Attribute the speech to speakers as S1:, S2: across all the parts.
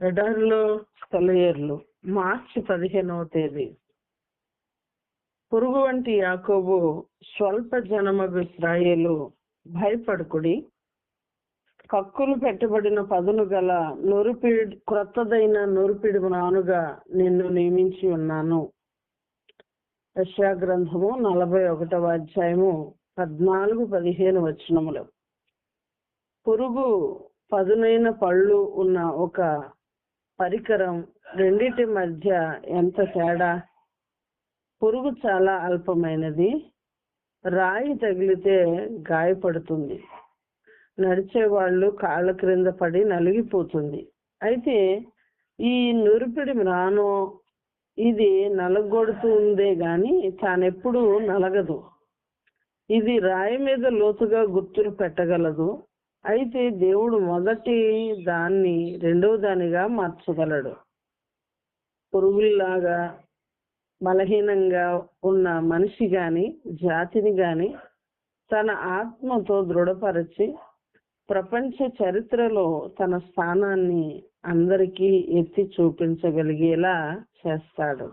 S1: ఎడారిలో సెలయేర్లు మార్చి పదిహేనవ తేదీ. పురుగు వంటి యాకోబు స్వల్ప జనమగు ఇస్రాయేలు భయపడుకుడి. కక్కులు పెట్టబడిన పదును గల నొరిపిడి క్రొత్తదైన నొరిపిడి నానుగా నిన్ను నియమించి ఉన్నాను. రష్యా గ్రంథము నలభై ఒకటవ అధ్యాయము పద్నాలుగు పదిహేను వచనములు. పురుగు పదునైన పళ్ళు ఉన్న ఒక పరికరం రెండింటి మధ్య ఎంత తేడా? పురుగు చాలా అల్పమైనది. రాయి తగిలితే గాయపడుతుంది. నడిచే వాళ్ళు కాళ్ళ క్రింద పడి నలిగిపోతుంది. అయితే ఈ నురిపిడి మ్రాను ఇది నలగొడుతూ ఉందే గాని తానెప్పుడు నలగదు. ఇది రాయి మీద లోతుగా గుర్తులు పెట్టగలదు. అయితే దేవుడు మొదటి దాన్ని రెండవ దానిగా మార్చగలడు. పురుగుల్లాగా బలహీనంగా ఉన్న మనిషి గాని జాతిని గాని తన ఆత్మతో దృఢపరచి ప్రపంచ చరిత్రలో తన స్థానాన్ని అందరికీ ఎత్తి చూపించగలిగేలా చేస్తాడు.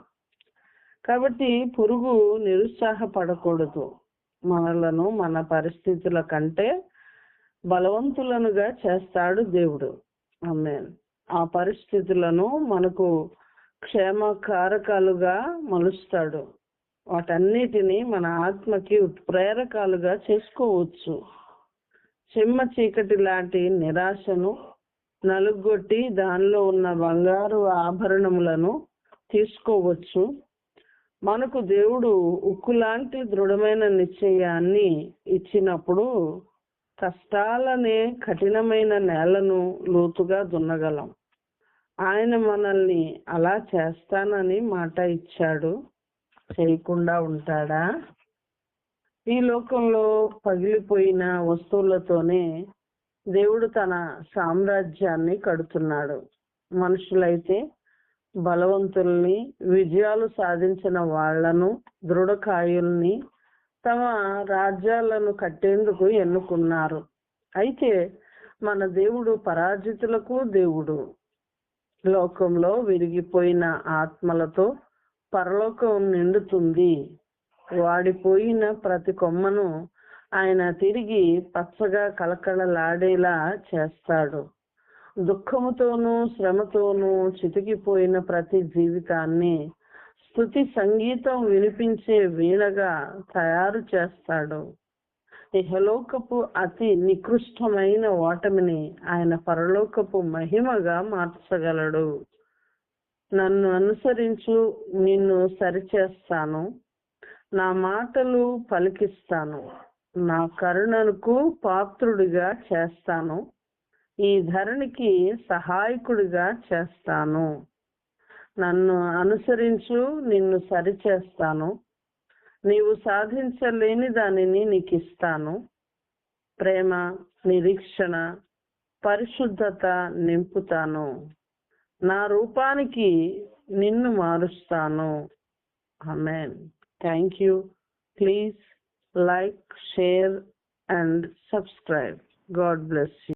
S1: కాబట్టి పురుగు నిరుత్సాహపడకూడదు. మనలను మన పరిస్థితుల కంటే బలవంతులనుగా చేస్తాడు దేవుడు. ఆమె ఆ పరిస్థితులను మనకు క్షేమకారకాలుగా మలుస్తాడు. వాటన్నిటిని మన ఆత్మకి ప్రేరకాలుగా చేసుకోవచ్చు. చెమ్మ చీకటి లాంటి నిరాశను నలుగొట్టి దానిలో ఉన్న బంగారు ఆభరణములను తీసుకోవచ్చు. మనకు దేవుడు ఉక్కు లాంటి దృఢమైన నిశ్చయాన్ని ఇచ్చినప్పుడు కష్టాలనే కఠినమైన నేలను లోతుగా దున్నగలం. ఆయన మనల్ని అలా చేస్తానని మాట ఇచ్చాడు. చేయకుండా ఉంటాడా? ఈ లోకంలో పగిలిపోయిన వస్తువులతోనే దేవుడు తన సామ్రాజ్యాన్ని కడుతున్నాడు. మనుషులైతే బలవంతుల్ని విజయాలు సాధించిన వాళ్ళను దృఢకాయుల్ని తమ రాజ్యాలను కట్టేందుకు ఎన్నుకున్నారు. అయితే మన దేవుడు పరాజితులకు దేవుడు. లోకంలో విరిగిపోయిన ఆత్మలతో పరలోకం నిండుతుంది. వాడిపోయిన ప్రతి కొమ్మను ఆయన తిరిగి పచ్చగా కలకలలాడేలా చేస్తాడు. దుఃఖముతోనూ శ్రమతోనూ చితికిపోయిన ప్రతి జీవితాన్ని స్థుతి సంగీతం వినిపించే వీణగా తయారు చేస్తాడు. ఇహలోకపు అతి నికృష్టమైన ఓటమిని ఆయన పరలోకపు మహిమగా మార్చగలడు. నన్ను అనుసరించు నిన్ను సరిచేస్తాను. నా మాటలు పలికిస్తాను. నా కరుణకు పాత్రుడిగా చేస్తాను. ఈ ధరణికి సహాయకుడిగా చేస్తాను. నన్ను అనుసరించు నిన్ను సరిచేస్తాను. నీవు సాధించలేని దానిని నీకు ఇస్తాను ప్రేమ నిరీక్షణ పరిశుద్ధత నింపుతాను. నా రూపానికి నిన్ను మారుస్తాను. Amen thank you please like share and subscribe God bless you